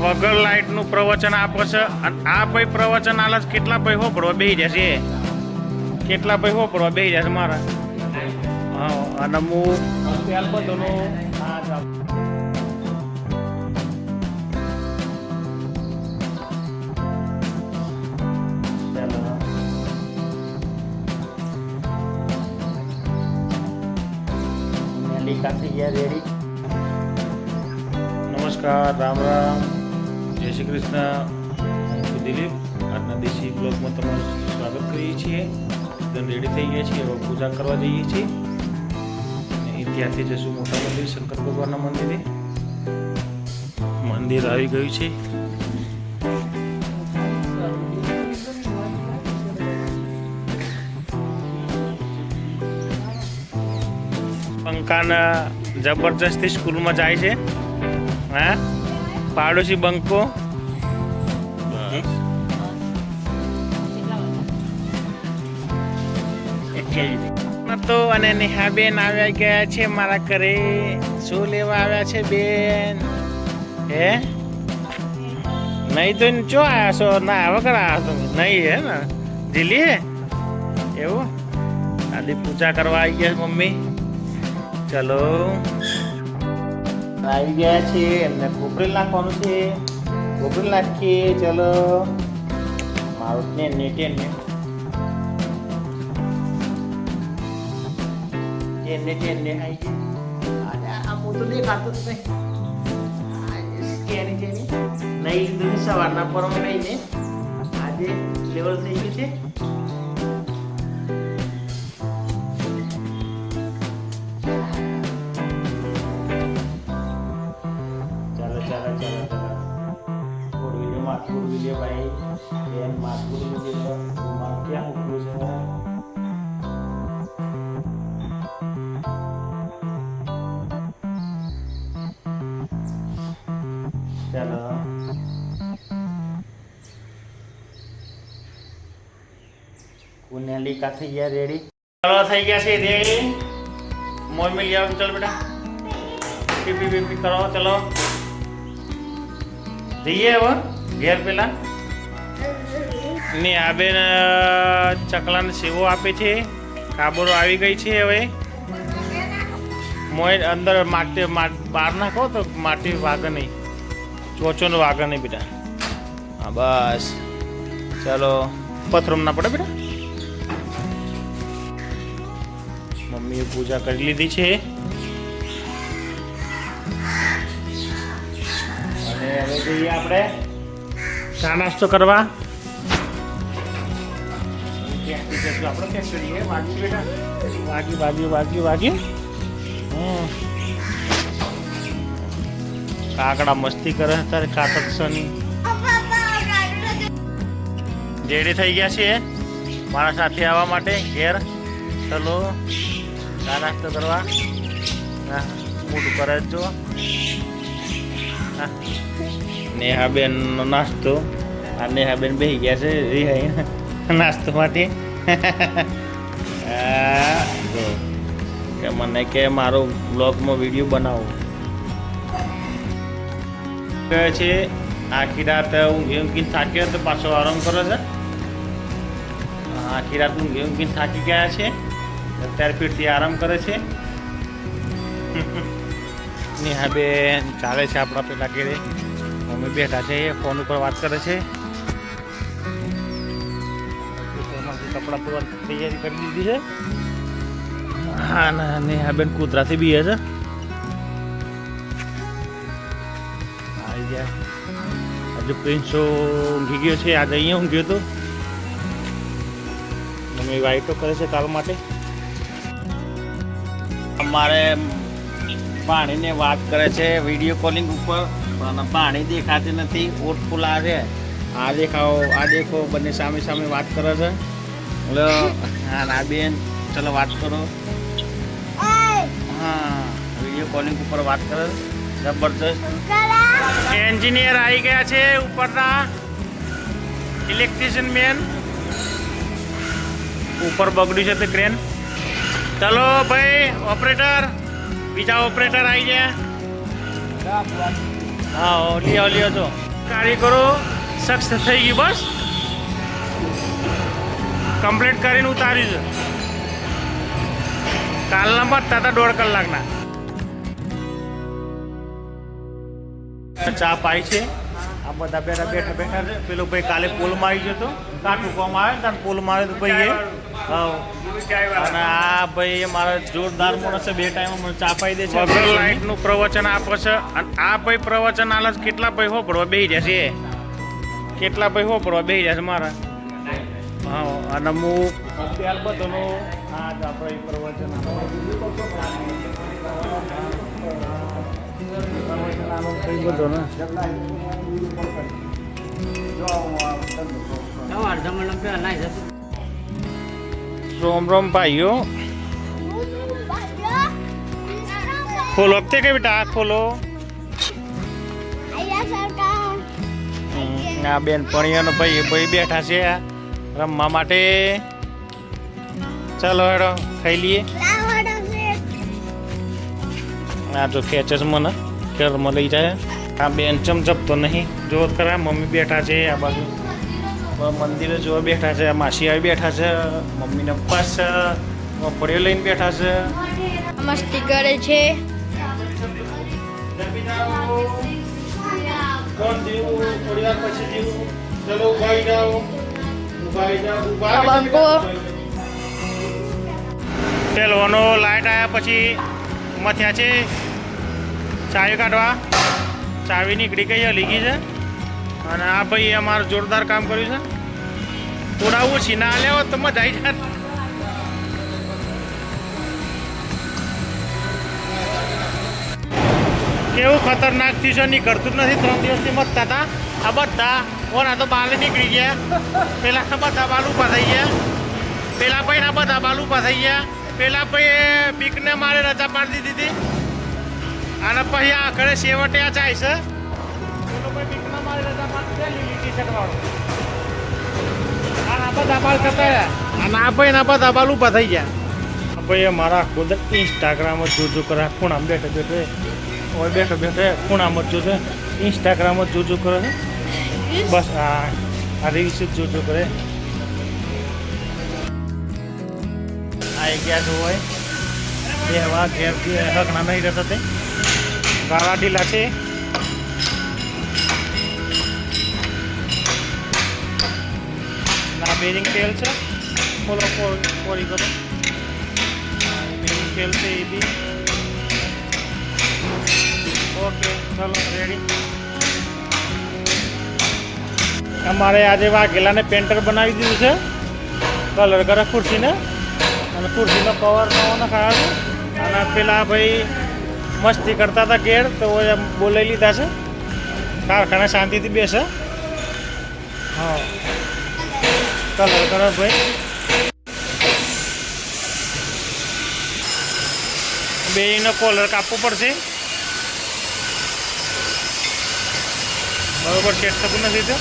વગર લાઇટનું પ્રવચન આપે છે. અને આ ભાઈ પ્રવચન આલે કેટલા ભાઈ હોપડવા બેસી જશે? કેટલા ભાઈ હોપડવા બેસી જશે મારા? હા અને હું અત્યાર બધોનો રેડી? નમસ્કાર રામ રામ. જય શ્રી કૃષ્ણ. હું દિલીપ. આજના દેશી બ્લોગમાં તમારું સ્વાગત કરીએ છીએ. એકદમ રેડી થઈ ગયા છીએ. હવે પૂજા કરવા જઈએ છીએ. અને ત્યાંથી જશું મોટા મંદિર, શંકર ભગવાનના મંદિરે. મંદિર આવી ગયું છે. પંકાના જબરજસ્તી સ્કૂલમાં જાય છે. હા? પાડોશી બંકો. તો અને નેહાબેન આવ્યા ગયા છે મારા ઘરે. શું લેવા આવ્યા છે બેન? હે? નહીં તો ચો આવ્યા છો? ના વગર આવ્યા તમે? નહીં હે ને? દિલ્હી હે? એવું? આદિ પૂજા કરવા આવી ગયા મમ્મી. ચલો. આવી ગયા છે, એમને કોપરેલ નાખવાનું છે. કોપરેલ નાખીએ, ચલો. મારું ટેન ને ને ને. આવી આ મોટું દેખાતું જ નહીં. નહીં લીધું સવારના પરમ નહીં ને. આજે લેવલ થઈ ગયું છે. ચાલો. કુનેલી થઈ ગયા રેડી. ચાલો, થઈ ગયા છે રેડી. મોય મિલ જાવ ચાલ બેટા. પીપી પીપી કરો. ચલો. જઈએ હવે, ઘેર પેલા. ને આ બેન ચકલાને સેવો આપે છે. કાબરો આવી ગઈ છે હવે. મોય અંદર માટી બહાર નાખો તો માટી વાગે નહીં. ચોચોનો વાગે નહીં બેટા. હા, બસ. ચાલો પથરમ ના પડે બેટા? મમ્મીએ પૂજા કરી લીધી છે. અને હવે જઈએ આપણે ચા નાસ્તો કરવા. આપણે ક્યાં કરીએ વાગી બેટા. વાગી વાગી વાગી વાગી હમ. કાકડા મસ્તી કરે તારે કાતકસની સની રેડી થઈ ગયા છીએ. મારા સાથે આવવા માટે ઘેર. ચલો, ચા નાસ્તો કરવા. હા મોટું કરે જ જો હા. નેહાબેન નો નાસ્તો. આ નેહાબેન બેસી ગયા છે રિહાઈ. નાસ્તો માટે જો. કે મને કે મારો બ્લોગમાં વીડિયો બનાવો. છે આખી રાત ઊંઘી ઊંઘીને થાક્યો તો પાછો આરામ કરે છે આખી રાત ઊંઘી ઊંઘીને થાકી ગયા છે અત્યારે ફીરથી આરામ કરે છે નેહાબેન ચાલે છે આપણા પેલા ઘેરે મમ્મી બેઠા છે એ ફોન ઉપર વાત કરે છે કપડાં ધોવા તૈયારી કરી દીધી છે હા ના નેહાબેન કૂતરાથી બી છે આવી ગયા. હજુ પ્રિન્સો ઊંઘી ગયો છે આજે અહીંયા ઊંઘ્યો હતો મમ્મી વાઈટો કરે છે કાલ માટે. અમારે પાણીને વાત કરે છે વીડિયો કોલિંગ ઉપર પણ પાણી દેખાતી નથી ઓટ ફૂલા છે. આ દેખાઓ આ દેખો બંને સામે સામે વાત કરે છે. એટલે હા ના બેન ચલો વાત કરો. હા વીડિયો કોલિંગ ઉપર વાત કરે છે. એન્જિનિયર આવી ગયા છે ઉપરના. ઇલેક્ટ્રિશિયન મેન ઉપર બગડ્યું છે તે ક્રેન ચલો ભાઈ ઓપરેટર બીજા ઓપરેટર આવી ગયા. હા લ્યો લ્યો તો કારીગરો સક્સેસ થઈ ગઈ, બસ. કમ્પ્લીટ કરીને ઉતાર્યું છે. કાલના બત્તા તાતા દોઢ કલાકના. ચા પાય છે. આ બધા બેઠા બેઠા બેઠા છે. પેલો ભાઈ કાલે પોલમાં આવી ગયો હતો. કાઠું કોમ આવે ને પોલમાં આવે તો ભાઈ એ હા. અને આ ભાઈ એ મારા જોરદાર માણસ છે, બે ટાઈમ મને ચા પાઈ દે છે. લાઈટનું પ્રવચન આપે છે. અને આ ભાઈ પ્રવચન આલે કેટલા ભાઈ હોપડવા બેહી રહ્યા છે. કેટલા ભાઈ હોપડવા બે રહ્યા છે મારા? હા અને હું ત્યાર બધાનો આ આપણે પ્રવચન રોમ રોમ ભાઈઓ ખોલો. હપ્તે કે બેટા આ ખોલો? આ બેન પણિયાનો ભાઈ ભાઈ બેઠા છે રમવા માટે. ચાલો હેડો ખાઈ લઈએ. આ જો ખેંચે છે મને. ઘરમાં લઈ જાય. આ બેન ચમચપતો નહીં. જો ખરા મમ્મી બેઠા છે આ બાજુ. મંદિરે જોવા બેઠા છે માસી આવી બેઠા છે મમ્મીને પપ્પા છે પડીઓ લઈને બેઠા છે. મસ્તી કરે છે. પેલોનો લાઈટ આવ્યા પછી મથ્યા છે. ચાવી કાઢવા. ચાવી નીકળી ગઈ લીગી છે. અને આ ભાઈ અમારું જોરદાર કામ કર્યું છે. થોડા છે, ના લેવો તો મજા આવી જાત. કેવું ખતરનાક થયું છે, નીકળતું જ નથી. ત્રણ દિવસથી મતતા હતા. આ બધા, ઓના તો બાલ નીકળી ગયા. પેલા બધા બાલ ઊભા થઈ ગયા. પેલા ભાઈ ના બધા બાલ ઊભા થઈ ગયા. પેલા ભાઈ બીકને મારે રજા પાડી દીધી હતી. અને પછી આ આખરે છેવટે આ જાય છે. ભાઈ મારે ખુદ ઇન્સ્ટાગ્રામ જ જોજો કરે, ખૂણામાં બેઠે બેઠે. ઓય બેઠો બેઠો ખૂણામાં જ જોજો. ઇન્સ્ટાગ્રામ જ કરે. બસ આ આ રીલ્સ જ જોજો કરે. આ ગયા હોય. બેહવા ઘેર હકણા નહીં રહેતા તે. ગાળા ઢીલા છે બેરિંગ તેલ છે. ખોલો કોરી. કરો બેરિંગ તેલ છે એ બી. ઓકે, ચલો રેડી અમારે આજે વાઘેલાને પેન્ટર બનાવી દીધું છે. કલર કરે ખુરશીને. અને ખુરશીનો કવર નવો નખાયો અને પેલા ભાઈ મસ્તી કરતા હતા ઘેર, તો બોલાવી લીધા છે. કારખાના શાંતિથી બેસે. હા. કલર કરો ભાઈ બેયનો કોલર કાપવો પડશે. બરોબર સેટ થતું નથી તો?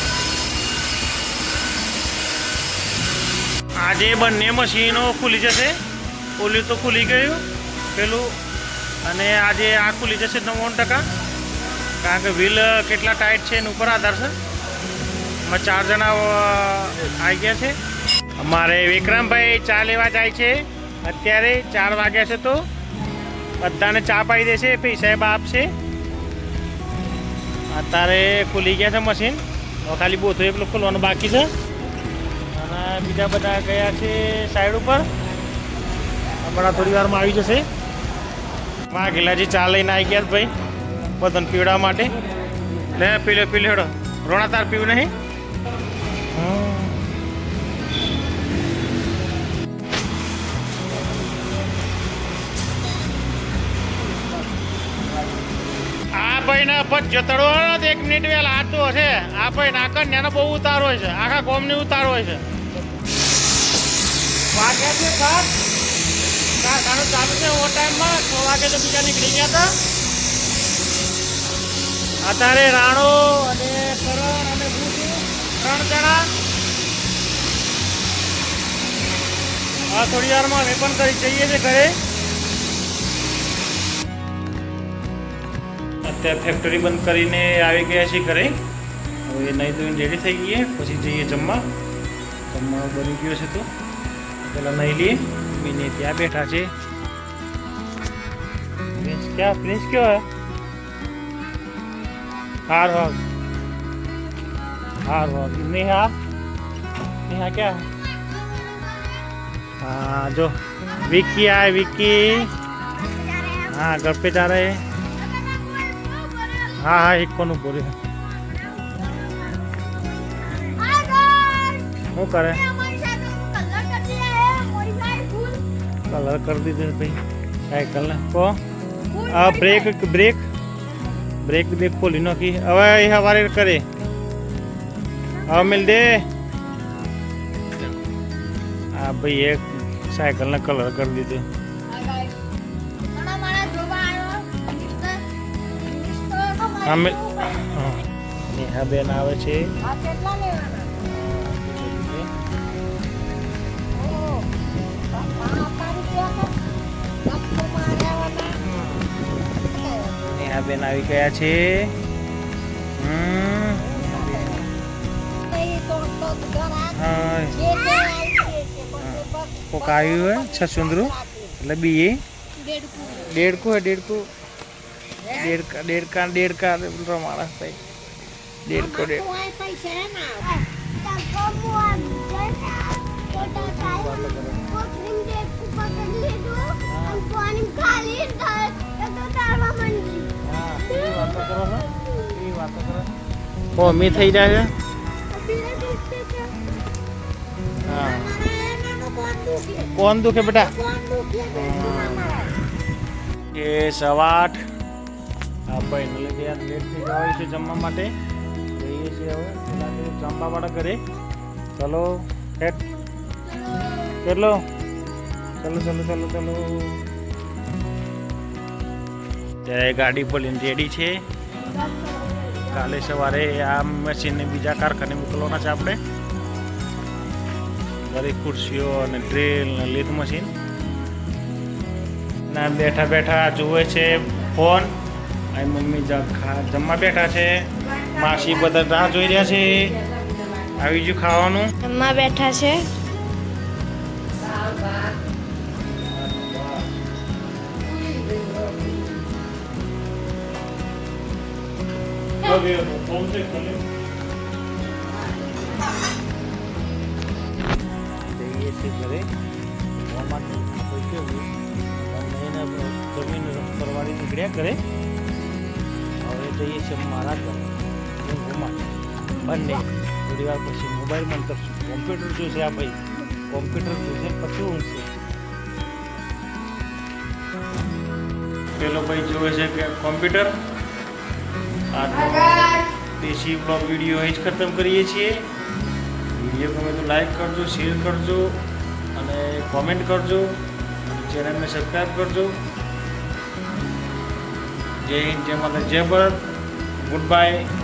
આજે બંને મશીનો ખુલી જશે. ઓલી તો ખુલી ગયું. પેલું અને આજે આ ખુલી જશે નવ્વાણું ટકા. કારણ કે વ્હીલ કેટલા ટાઈટ છે એના ઉપર આધાર છે. અમે ચાર જણા આવી ગયા છે. અમારે વિક્રમભાઈ ચા લેવા જાય છે. અત્યારે ચાર વાગ્યા છે તો બધાને ચા પાઈ દેશે પૈસા સાહેબ આપશે. અત્યારે ખુલી ગયા છે મશીન. ખાલી બોથો એકલો ખોલવાનું બાકી છે. અને બીજા બધા ગયા છે સાઈડ ઉપર. હમણાં થોડી વારમાં આવી જશે. વાઘેલાજી ચા લઈને આવી ગયા ભાઈ. બધાને પીવડાવવા માટે. લે, પીલે પીલો હેડો રોણા, તાર પીવું નહીં. આ ભાઈ ના પદ જતડો એક મિનિટ વેલા હશે આ ભાઈ નાકણ ને એનો બહુ ઉતાર હોય છે. આખા કોમની ઉતાર હોય છે. વાગ્યા છે કારખાનું ચાલુ છે ઓવર ટાઈમમાં છ વાગે તો બીજા નીકળી ગયા હતા. અત્યારે રાણો અને કરણ અને ભૂસુ ત્રણ જણા હા થોડી વારમાં અમે પણ કરી જઈએ છીએ ઘરે. અત્યારે ફેક્ટરી બંધ કરીને આવી ગયા છીએ ઘરે. હવે નહીં ધોઈને રેડી થઈ ગઈએ, પછી જઈએ જમવા. જમવા બની ગયો છે તો. પેલા નહીં લઈએ. મીને ત્યાં બેઠા છે પ્રિન્સ ક્યાં પ્રિન્સ ક્યો હે હાર હાર हार वार नेहा नेहा क्या है हाँ जो विक्की आए विक्की हाँ घर पे जा रहे हैं हाँ हाँ एक कोनु बोले શું કલર કરી દીધું ભાઈ. સાયકલ ને કો આ બ્રેક બ્રેક બ્રેક બ્રેક ખોલી નાખી. હવે એ સવારે કરે. હવે મિલ દે. આ ભાઈ એક સાયકલ ને કલર કરી દીધું. અમે હા. નેહા બેન આવે છે. બેન આવી ગયા છે. કોક આવ્યું હોય છસુંદરું? એટલે બી એ ડેડકુ હે, દેડકું. દેડકા દેડકા દેડકા બોલરો માણસ ભાઈ. ડેડકો ડેડ હા કેવી વાતો કરો છો? કેવી વાતો કરો ઓ મી થઈ જાય છે? હા. કોણ દુખે બેટા? એ સવા આઠ આ ભાઈને લીધે યાર લેટ થઈ જવાય છે જમવા માટે. જઈએ છીએ હવે. પેલા તો જમવા વાળા ઘરે. ચલો હેટ કેટલો ચલો ચલો ચલો ચલો. ત્યારે ગાડી બોલીને રેડી છે. કાલે સવારે આ મશીનને બીજા કારખાને મોકલવાના છે આપણે. બધી ખુરશીઓ અને ડ્રીલ ને લીધ મશીન. ના, બેઠા બેઠા જુએ છે ફોન. અને મમ્મી જમવા બેઠા છે. માસી બધા રાહ જોઈ રહ્યા છે. આવી ગયું ખાવાનું. જમવા બેઠા છે. માટે આપણે કેવું બંનેને જમીન પરવાડી નીકળ્યા ઘરે હવે જઈએ છીએ મારા ઘર બંને થોડી પછી મોબાઈલ મંતરશું કોમ્પ્યુટર જોશે આ ભાઈ કોમ્પ્યુટર જોશે પછી ઊંઘશે પેલો ભાઈ જોવે છે કે કોમ્પ્યુટર આજનો દેશી બ્લોગ વીડિયો અહીં જ ખતમ કરીએ છીએ. વીડિયો ગમે તો લાઈક કરજો શેર કરજો અને કોમેન્ટ કરજો ચેનલને સબસ્ક્રાઈબ કરજો. જય હિન્દ, જય માતા જય ભારત. Good bye